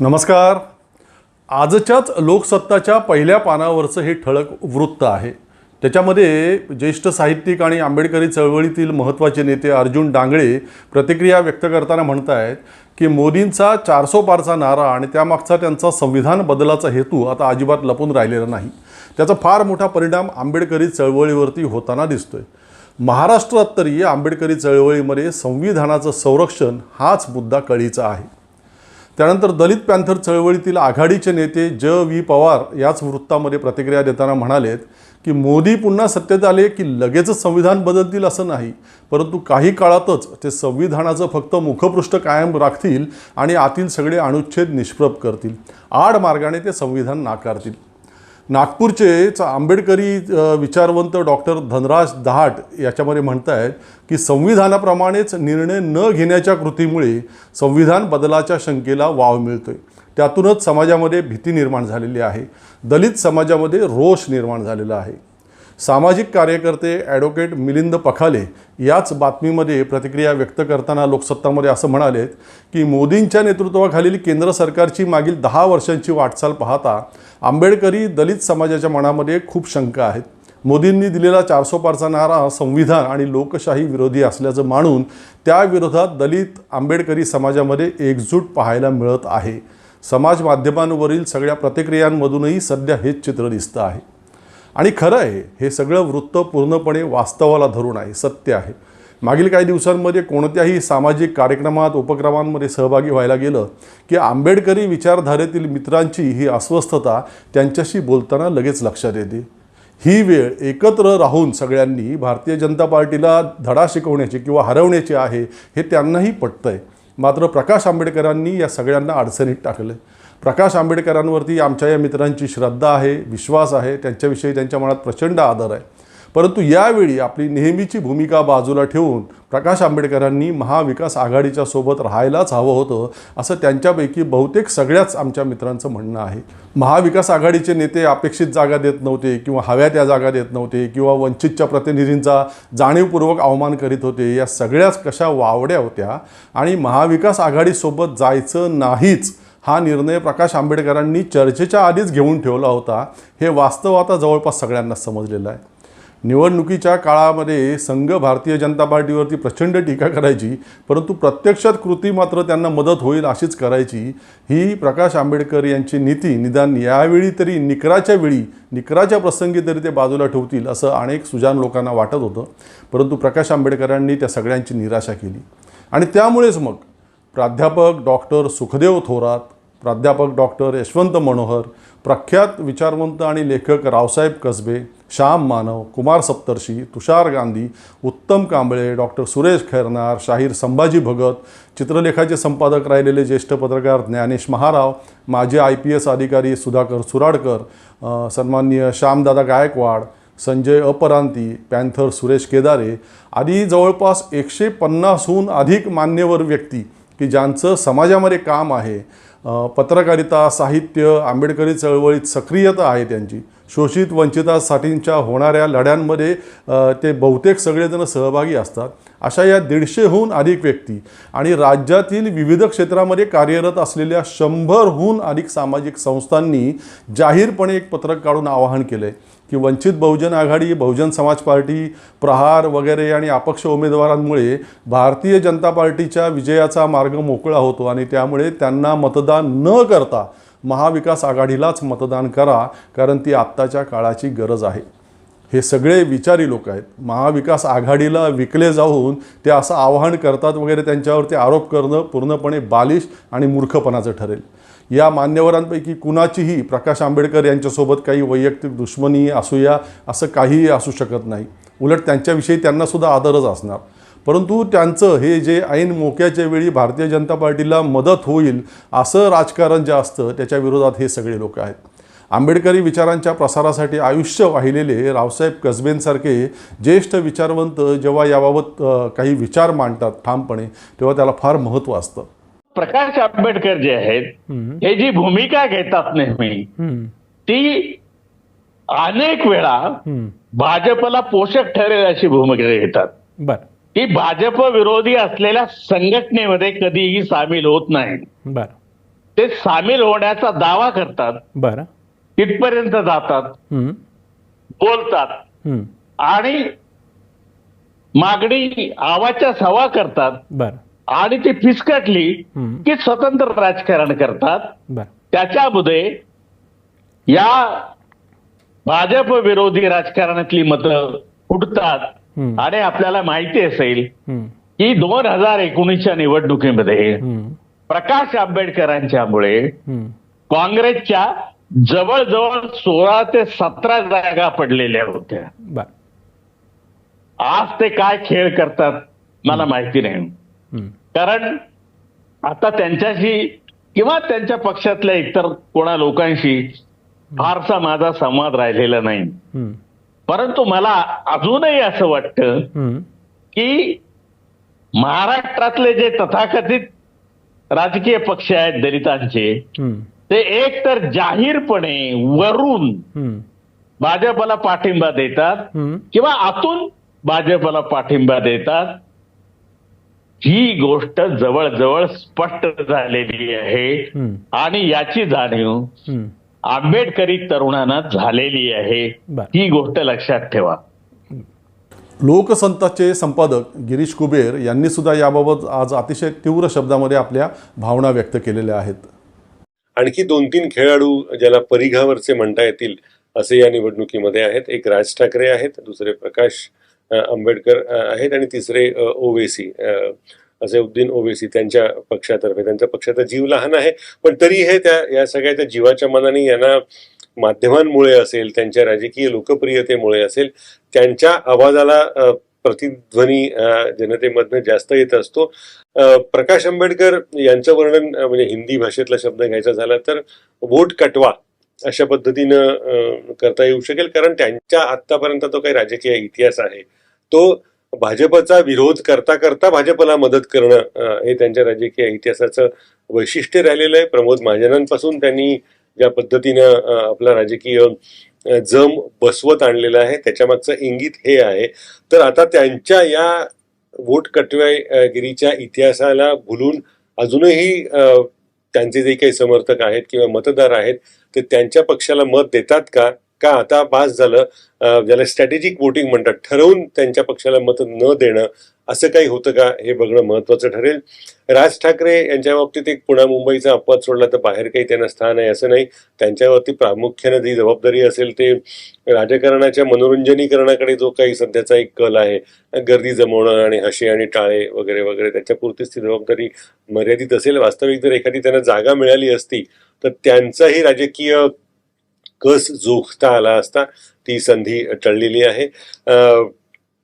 नमस्कार. आजच्याच लोकसत्ताच्या पहिल्या पानावरचं हे ठळक वृत्त आहे. त्याच्यामध्ये ज्येष्ठ साहित्यिक आणि आंबेडकरी चळवळीतील महत्त्वाचे नेते अर्जुन डांगळे प्रतिक्रिया व्यक्त करताना म्हणत आहेत की मोदींचा चारसो पारचा नारा आणि त्यामागचा त्यांचा संविधान बदलाचा हेतू आता अजिबात लपून राहिलेला नाही. त्याचा फार मोठा परिणाम आंबेडकरी चळवळीवरती होताना दिसतोय. महाराष्ट्रात तरी आंबेडकरी चळवळीमध्ये संविधानाचं संरक्षण हाच मुद्दा कळीचा आहे. त्यानंतर दलित पॅन्थर चळवळीतील आघाडीचे नेते ज. व्ही. पवार याच वृत्तामध्ये प्रतिक्रिया देताना म्हणालेत की मोदी पुन्हा सत्तेत आले की लगेचच संविधान बदलतील असं नाही परंतु काही काळातच ते संविधानाचं फक्त मुखपृष्ठ कायम राखतील आणि आतील सगळे अनुच्छेद निष्प्रभ करतील. आड मार्गाने ते संविधान नाकारतील. नागपूरचे आंबेडकरी विचारवंत डॉक्टर धनराज दहाट याच्यामध्ये म्हणत आहेत की संविधानाप्रमाणेच निर्णय न घेण्याच्या कृतीमुळे संविधान बदलाच्या शंकेला वाव मिळतोय. त्यातूनच समाजामध्ये भीती निर्माण झालेली आहे. दलित समाजामध्ये रोष निर्माण झालेला आहे. सामाजिक कार्यकर्ते ॲडव्होकेट मिलिंद पखाले याच बातमीमध्ये प्रतिक्रिया व्यक्त करताना लोकसत्तामध्ये असं म्हणालेत की मोदींच्या नेतृत्वाखालील केंद्र सरकारची मागील दहा वर्षांची वाटचाल पाहता आंबेडकरी दलित समाजाच्या मनामध्ये खूप शंका आहेत. मोदींनी दिलेला चारसो पारचा नारा संविधान आणि लोकशाही विरोधी असल्याचं मानून त्याविरोधात दलित आंबेडकरी समाजामध्ये एकजूट पाहायला मिळत आहे. समाज माध्यमांवरील सगळ्या प्रतिक्रियांमधूनही सध्या हेच चित्र दिसतं आहे. आणि खरं आहे हे सगळं वृत्त पूर्णपणे वास्तवाला धरून आहे सत्य आहे. मागील काही दिवसांमध्ये कोणत्याही सामाजिक कार्यक्रमात उपक्रमांमध्ये सहभागी व्हायला गेलं की आंबेडकरी विचारधारेतील मित्रांची ही अस्वस्थता त्यांच्याशी बोलताना लगेच लक्षात येते. ही वेळ एकत्र राहून सगळ्यांनी भारतीय जनता पार्टीला धडा शिकवण्याची किंवा हरवण्याची आहे हे त्यांनाही पटतं आहे मात्र प्रकाश आंबेडकरांनी या सगळ्यांना अडचणीत टाकलं प्रकाश आंबेडकरांवरती आमच्या या मित्रांची श्रद्धा आहे विश्वास आहे त्यांच्याविषयी त्यांच्या मनात प्रचंड आदर आहे. परंतु यावेळी आपली नेहमीची भूमिका बाजूला ठेवून प्रकाश आंबेडकरांनी महाविकास आघाडीच्या सोबत राहायलाच हवं होतं असं त्यांच्यापैकी बहुतेक सगळ्याच आमच्या मित्रांचं म्हणणं आहे. महाविकास आघाडीचे नेते अपेक्षित जागा देत नव्हते किंवा हव्या त्या जागा देत नव्हते किंवा वंचितच्या प्रतिनिधींचा जाणीवपूर्वक अवमान करीत होते या सगळ्याच कशा वावड्या होत्या आणि महाविकास आघाडीसोबत जायचं नाहीच हा निर्णय प्रकाश आंबेडकरांनी चर्चेच्या आधीच घेऊन ठेवला होता. हे वास्तव आता जवळपास सगळ्यांना समजलेलं आहे. निवडणुकीच्या काळामध्ये संघ भारतीय जनता पार्टीवरती प्रचंड टीका करायची परंतु प्रत्यक्षात कृती मात्र त्यांना मदत होईल अशीच करायची ही प्रकाश आंबेडकर यांची नीती निदान यावेळी तरी निकराच्या वेळी निकराच्या प्रसंगी तरी ते बाजूला ठेवतील असं अनेक सुजान लोकांना वाटत होतं. परंतु प्रकाश आंबेडकरांनी त्या सगळ्यांची निराशा केली. आणि त्यामुळेच मग प्राध्यापक डॉक्टर सुखदेव थोरात प्राध्यापक डॉक्टर यशवंत मनोहर प्रख्यात विचारवंत आणि लेखक रावसाहेब कसबे श्याम मानव कुमार सप्तर्षी तुषार गांधी उत्तम कांबळे डॉक्टर सुरेश खैरनार शाहीर संभाजी भगत चित्रलेखाचे संपादक राहिलेले ज्येष्ठ पत्रकार ज्ञानेश महाराव माजी आय पी एस अधिकारी सुधाकर सुराडकर सन्माननीय श्यामदादा गायकवाड संजय अपरांती पॅन्थर सुरेश केदारे आदी जवळपास एकशे पन्नासहून अधिक मान्यवर व्यक्ती की ज्यांचं समाजामध्ये काम आहे पत्रकारिता साहित्य आंबेडकरी चळवळीत सक्रियता आहे त्यांची शोषित वंचितासाठींच्या होणाऱ्या लढ्यांमध्ये ते बहुतेक सगळेजण सहभागी असतात. अशा या दीडशेहून अधिक व्यक्ती आणि राज्यातील विविध क्षेत्रामध्ये कार्यरत असलेल्या शंभरहून अधिक सामाजिक संस्थांनी जाहीरपणे एक पत्रक काढून आवाहन केलं आहे की वंचित बहुजन आघाडी बहुजन समाज पार्टी प्रहार वगैरे आणि अपक्ष उमेदवारांमुळे भारतीय जनता पार्टीच्या विजयाचा मार्ग मोकळा होतो आणि त्यामुळे त्यांना मतदान न करता महाविकास आघाडीलाच मतदान करा कारण ती आत्ताच्या काळाची गरज आहे. हे सगळे विचारी लोक आहेत. महाविकास आघाडीला विकले जाऊन ते असं आवाहन करतात वगैरे त्यांच्यावरती आरोप करणं पूर्णपणे बालिश आणि मूर्खपणाचं ठरेल. या मान्यवरांपैकी कुणाचीही प्रकाश आंबेडकर यांच्यासोबत काही वैयक्तिक दुश्मनी असूया असं काहीही असू शकत नाही. उलट त्यांच्याविषयी त्यांनासुद्धा आदरच असणार. परंतु त्यांचं हे जे ऐन मोक्याच्या वेळी भारतीय जनता पार्टीला मदत होईल असं राजकारण जे असतं त्याच्या विरोधात हे सगळे लोक आहेत. आंबेडकरी विचारांच्या प्रसारासाठी आयुष्य वाहिलेले रावसाहेब कसबेंसारखे ज्येष्ठ विचारवंत जेव्हा याबाबत काही विचार मांडतात ठामपणे तेव्हा त्याला फार महत्त्व असतं. प्रकाश आंबेडकर जे आहेत हे जी भूमिका घेतात नेहमी ती अनेक वेळा भाजपला पोषक ठरेल अशी भूमिका घेतात. बर. ती भाजप विरोधी असलेल्या संघटनेमध्ये कधीही सामील होत नाही. बर. ते सामील होण्याचा दावा करतात. बरं. तिथपर्यंत जातात. बोलतात. आणि मागणी आवाच्या सवा करतात. बरं. आणि ती फिसकटली की स्वतंत्र राजकारण करतात. त्याच्यामध्ये या भाजप विरोधी राजकारणातली मतं फुटतात आणि आपल्याला माहिती असेल की दोन हजार एकोणीसच्या निवडणुकीमध्ये प्रकाश आंबेडकरांच्यामुळे काँग्रेसच्या जवळजवळ सोळा ते सतरा जागा पडलेल्या होत्या. आज ते काय खेळ करतात मला माहिती नाही. कारण आता त्यांच्याशी किंवा त्यांच्या पक्षातल्या इतर कोणा लोकांशी फारसा माझा संवाद राहिलेला नाही. परंतु मला अजूनही असं वाटतं की महाराष्ट्रातले जे तथाकथित राजकीय पक्ष आहेत दलितांचे ते एक तर जाहीरपणे वरून भाजपला पाठिंबा देतात किंवा आतून भाजपला पाठिंबा देतात. ही गोष्ट जवळजवळ स्पष्ट झालेली आहे. आणि याची जाणीव आंबेडकरी तरुणांना झालेली आहे. ही गोष्ट लक्षात ठेवा. लोकसंताचे संपादक गिरीश कुबेर यांनी सुद्धा याबाबत आज अतिशय तीव्र शब्दामध्ये आपल्या भावना व्यक्त केलेल्या आहेत. आणखी दोन तीन खेळाडू ज्याला परिघावरचे म्हणता येतील असे या निवडणुकीमध्ये आहेत. एक राज ठाकरे आहेत दुसरे प्रकाश आंबेडकर आहेत आणि तिसरे ओवेसी. अ, अझेउद्दीन ओवेसी त्यांच्या पक्षातर्फे. त्यांचा पक्षाचा जीव लहान आहे पण तरी हे त्या या सगळ्या त्या जीवाच्या मनाने यांना माध्यमांमुळे असेल त्यांच्या राजकीय लोकप्रियतेमुळे असेल त्यांच्या आवाजाला प्रतिध्वनी जनतेमधनं जास्त येत असतो. प्रकाश आंबेडकर यांचं वर्णन म्हणजे हिंदी भाषेतला शब्द घ्यायचा झाला तर वोट कटवा अशा पद्धतीनं करता येऊ शकेल कारण त्यांच्या आतापर्यंत तो काही राजकीय इतिहास आहे. तो भाजपचा विरोध करता करता भाजपला मदत करणं हे त्यांच्या राजकीय इतिहासाचं वैशिष्ट्य राहिलेलं आहे. प्रमोद महाजनांपासून त्यांनी ज्या पद्धतीनं आपला राजकीय जम बसवत आणलेला आहे त्याच्यामागचं इंगित हे आहे. तर आता त्यांच्या या वोट कटवागिरीच्या इतिहासाला भुलून अजूनही त्यांचे जे काही समर्थक आहेत किंवा मतदार आहेत ते त्यांच्या पक्षाला मत देतात का? का आता पास झालं ज्याला स्ट्रॅटेजिक वोटिंग म्हणतात ठरवून त्यांच्या पक्षाला मत न देणं असं काही होतं का? हे बघणं महत्वाचं ठरेल. राज ठाकरे यांच्या बाबतीत एक पुण्या मुंबईचा अपवाद सोडला तर बाहेर काही त्यांना स्थान आहे असं नाही. त्यांच्यावरती प्रामुख्याने जी जबाबदारी असेल ते राजकारणाच्या मनोरंजनीकरणाकडे जो काही सध्याचा एक कल आहे गर्दी जमवणं आणि हशे आणि टाळे वगैरे वगैरे त्याच्यापुरतीच ती जबाबदारी मर्यादित असेल. वास्तविक जर एखादी त्यांना जागा मिळाली असती तर त्यांचाही राजकीय कस जोखता आला असता ती संधी टळलेली आहे.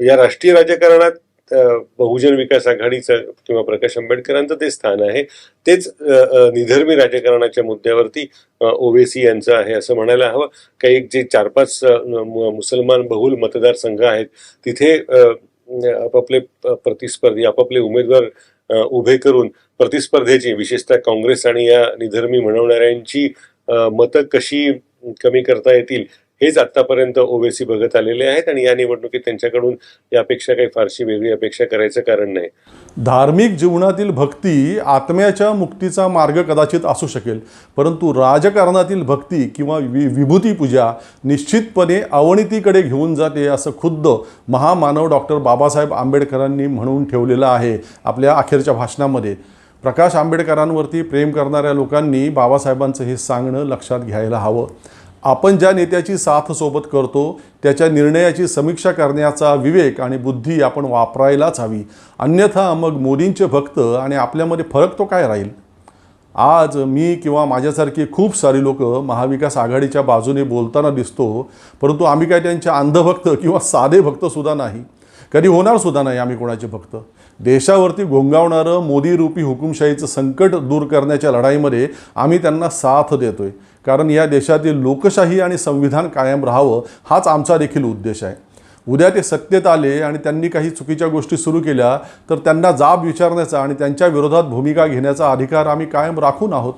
या राष्ट्रीय राजकारणात बहुजन विकास आघाडीचं किंवा प्रकाश आंबेडकरांचं ते स्थान आहे. तेच निधर्मी राजकारणाच्या मुद्द्यावरती ओवेसी यांचं आहे असं म्हणायला हवं. काही जे चार पाच मुसलमान बहुल मतदारसंघ आहेत तिथे आपापले प्रतिस्पर्धी आपापले उमेदवार उभे करून प्रतिस्पर्धेची विशेषतः काँग्रेस आणि या निधर्मी म्हणवणाऱ्यांची मतं कशी कमी करता येतील हेच आतापर्यंत ओवेसी बघत आलेले आहेत आणि या निवडणुकीत त्यांच्याकडून यापेक्षा काही फारशी वेगळी अपेक्षा करायचं कारण नाही. धार्मिक जीवनातील भक्ती आत्म्याच्या मुक्तीचा मार्ग कदाचित असू शकेल परंतु राजकारणातील भक्ती किंवा वि विभूतीपूजा निश्चितपणे अवनतीकडे घेऊन जाते असं खुद्द महामानव डॉक्टर बाबासाहेब आंबेडकरांनी म्हणून ठेवलेलं आहे आपल्या अखेरच्या भाषणामध्ये. प्रकाश आंबेडकरांवरती प्रेम करणाऱ्या लोकांनी बाबासाहेबांचं हे सांगणं लक्षात घ्यायला हवं. आपण ज्या नेत्याची साथ सोबत करतो त्याच्या निर्णयाची समीक्षा करण्याचा विवेक आणि बुद्धी आपण वापरायलाच हवी. अन्यथा मग मोदींचे भक्त आणि आपल्यामध्ये फरक तो काय राहील? आज मी किंवा माझ्यासारखी खूप सारी लोक महाविकास आघाडीच्या बाजूने बोलताना दिसतो परंतु आम्ही काय त्यांचे अंधभक्त किंवा साधे भक्तसुद्धा नाही. कधी होणारसुद्धा नाही आम्ही कोणाचे भक्त. देशावरती घोंगावणारं मोदीरूपी हुकुमशाहीचं संकट दूर करण्याच्या लढाईमध्ये आम्ही त्यांना साथ देतोय. कारण या देशातील लोकशाही आणि संविधान कायम राहावं हाच आमचा देखील उद्देश आहे. उद्या ते सत्तेत आले आणि त्यांनी काही चुकीच्या गोष्टी सुरू केल्या तर त्यांना जाब विचारण्याचा आणि त्यांच्या विरोधात भूमिका घेण्याचा अधिकार आम्ही कायम राखून आहोत.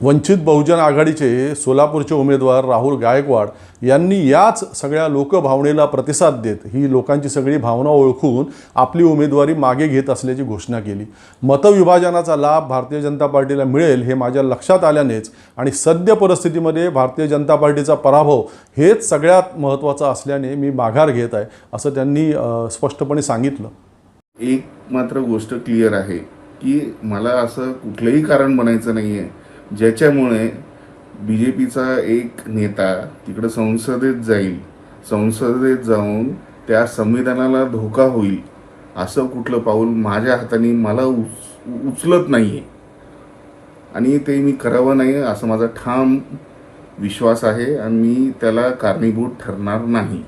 वंचित बहुजन आघाडीचे सोलापूरचे उमेदवार राहुल गायकवाड यांनी याच सगळ्या लोकभावनेला प्रतिसाद देत ही लोकांची सगळी भावना ओळखून आपली उमेदवारी मागे घेत असल्याची घोषणा केली. मतविभाजनाचा लाभ भारतीय जनता पार्टीला मिळेल हे माझ्या लक्षात आल्यानेच आणि सद्य परिस्थितीमध्ये भारतीय जनता पार्टीचा पराभव हेच सगळ्यात महत्त्वाचं असल्याने मी माघार घेत आहे असं त्यांनी स्पष्टपणे सांगितलं. एक मात्र गोष्ट क्लिअर आहे की मला असं कुठलंही कारण म्हणायचं नाही आहे ज्याच्यामुळे बी जे पीचा एक नेता तिकडं संसदेत जाईल संसदेत जाऊन त्या संविधानाला धोका होईल असं कुठलं पाऊल माझ्या हाताने मला उच उचलत नाही आहे आणि ते मी करावं नाही असं माझा ठाम विश्वास आहे आणि मी त्याला कारणीभूत ठरणार नाही.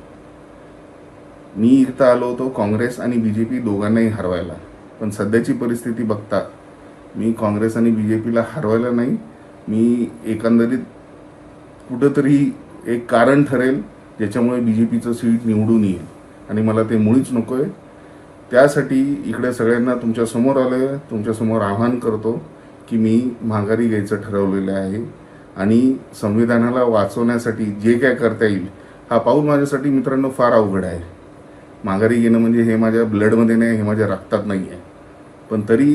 मी इथं आलो होतो काँग्रेस आणि बी जे पी दोघांनाही हरवायला. पण सध्याची परिस्थिती बघता मी काँग्रेस आणि बी जे पीला हरवायला नाही मी एकंदरीत कुठंतरी एक कारण ठरेल ज्याच्यामुळे बी जे पीचं सीट निवडून येईल. आणि मला ते मुळीच नको आहे त्यासाठी इकडे सगळ्यांना तुमच्यासमोर आलं आहे तुमच्यासमोर आव्हान करतो की मी माघारी घ्यायचं ठरवलेलं आहे. आणि संविधानाला वाचवण्यासाठी जे काय करता येईल हा पाऊल माझ्यासाठी मित्रांनो फार अवघड आहे. माघारी घेणं म्हणजे हे माझ्या ब्लडमध्ये नाही हे माझ्या रक्तात नाही आहे पण तरी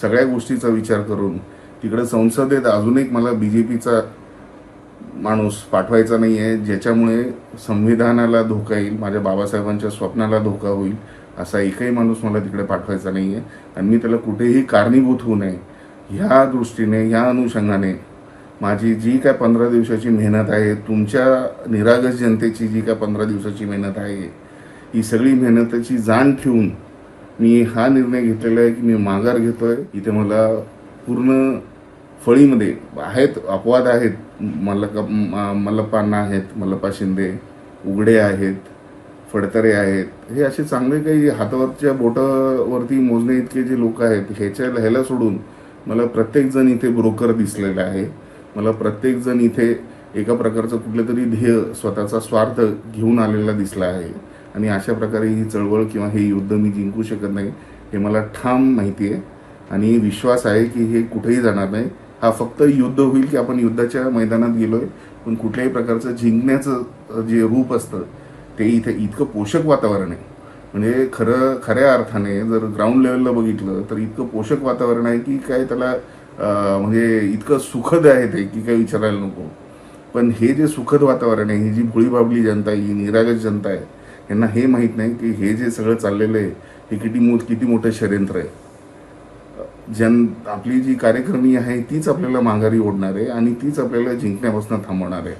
सगळ्या गोष्टीचा विचार करून तिकडं संसदेत अजून एक मला बी जे पीचा माणूस पाठवायचा नाही आहे ज्याच्यामुळे संविधानाला धोका येईल माझ्या बाबासाहेबांच्या स्वप्नाला धोका होईल असा एकही माणूस मला तिकडे पाठवायचा नाही आहे आणि मी त्याला कुठेही कारणीभूत होऊ नये ह्या दृष्टीने ह्या अनुषंगाने माझी जी काय पंधरा दिवसाची मेहनत आहे तुमच्या निरागस जनतेची जी काय पंधरा दिवसाची मेहनत आहे ही सगळी मेहनतीची जाण ठेवून मी हा निर्णय घेतलेला आहे की मी माघार घेतोय. इथे मला पूर्ण फळीमध्ये आहेत अपवाद आहेत. मल्लका मल्लप्पांना आहेत मल्लप्पा शिंदे उघडे आहेत फडतरे आहेत. हे असे चांगले काही हातावरच्या बोटावरती मोजणे इतके जे लोक आहेत ह्याच्या ह्याला सोडून मला प्रत्येकजण इथे ब्रोकर दिसलेला आहे. मला प्रत्येकजण इथे एका प्रकारचं कुठलं तरी ध्येय स्वतःचा स्वार्थ घेऊन आलेला दिसला आहे. आणि अशा प्रकारे ही चळवळ किंवा हे युद्ध मी जिंकू शकत नाही हे मला ठाम माहिती आहे. आणि विश्वास आहे की हे कुठेही जाणार नाही. हा फक्त युद्ध होईल की आपण युद्धाच्या मैदानात गेलोय पण कुठल्याही प्रकारचं जिंकण्याचं जे रूप असतं ते इथे इतकं पोषक वातावरण आहे. म्हणजे खरं खऱ्या अर्थाने जर ग्राउंड लेवलला बघितलं तर इतकं पोषक वातावरण आहे की काय त्याला म्हणजे इतकं सुखद आहे ते की काही विचारायला नको. पण हे जे सुखद वातावरण आहे ही जी भोळीबाबली जनता आहे ही निरागस जनता आहे यांना हे माहीत नाही की हे जे सगळं चाललेलं आहे हे किती मो किती मोठं षडयंत्र आहे. जन आपली जी कार्यकारिणी आहे तीच आपल्याला माघारी ओढणार आहे आणि तीच आपल्याला जिंकण्यापासून थांबवणार आहे.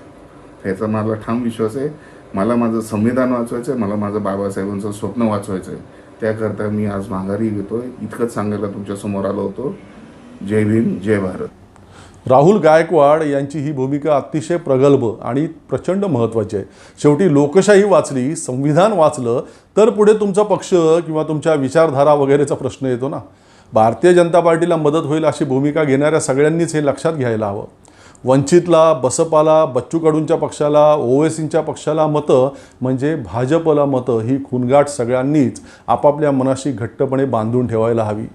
ह्याचा मला ठाम विश्वास आहे. मला माझं संविधान वाचवायचं आहे मला माझं बाबासाहेबांचं स्वप्न वाचवायचं आहे त्याकरता मी आज माघारी घेतोय इतकंच सांगायला तुमच्यासमोर आलो होतो. जय भीम जय भारत. राहुल गायकवाड यांची ही भूमिका अतिशय प्रगल्भ आणि प्रचंड महत्त्वाची आहे. शेवटी लोकशाही वाचली संविधान वाचलं तर पुढे तुमचा पक्ष किंवा तुमच्या विचारधारा वगैरेचा प्रश्न येतो ना. भारतीय जनता पार्टीला मदत होईल अशी भूमिका घेणाऱ्या सगळ्यांनीच हे लक्षात घ्यायला हवं. वंचितला बसपाला बच्चू कडूंच्या पक्षाला ओवेसींच्या पक्षाला मतं म्हणजे भाजपला मतं ही खुणगाठ सगळ्यांनीच आपापल्या मनाशी घट्टपणे बांधून ठेवायला हवी.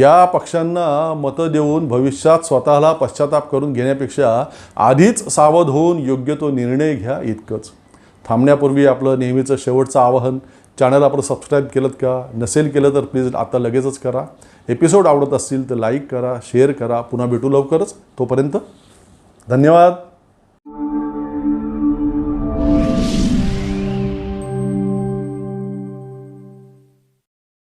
या पक्षांना मतं देऊन भविष्यात स्वतःला पश्चाताप करून घेण्यापेक्षा आधीच सावध होऊन योग्य तो निर्णय घ्या इतकंच. थांबण्यापूर्वी आपलं नेहमीचं शेवटचं आवाहन चॅनल आपण सबस्क्राईब केलं का? नसेल केलं तर प्लीज आता लगेचच करा. एपिसोड आवडत असतील तर लाईक करा शेअर करा. पुन्हा भेटू लवकरच. तोपर्यंत धन्यवाद.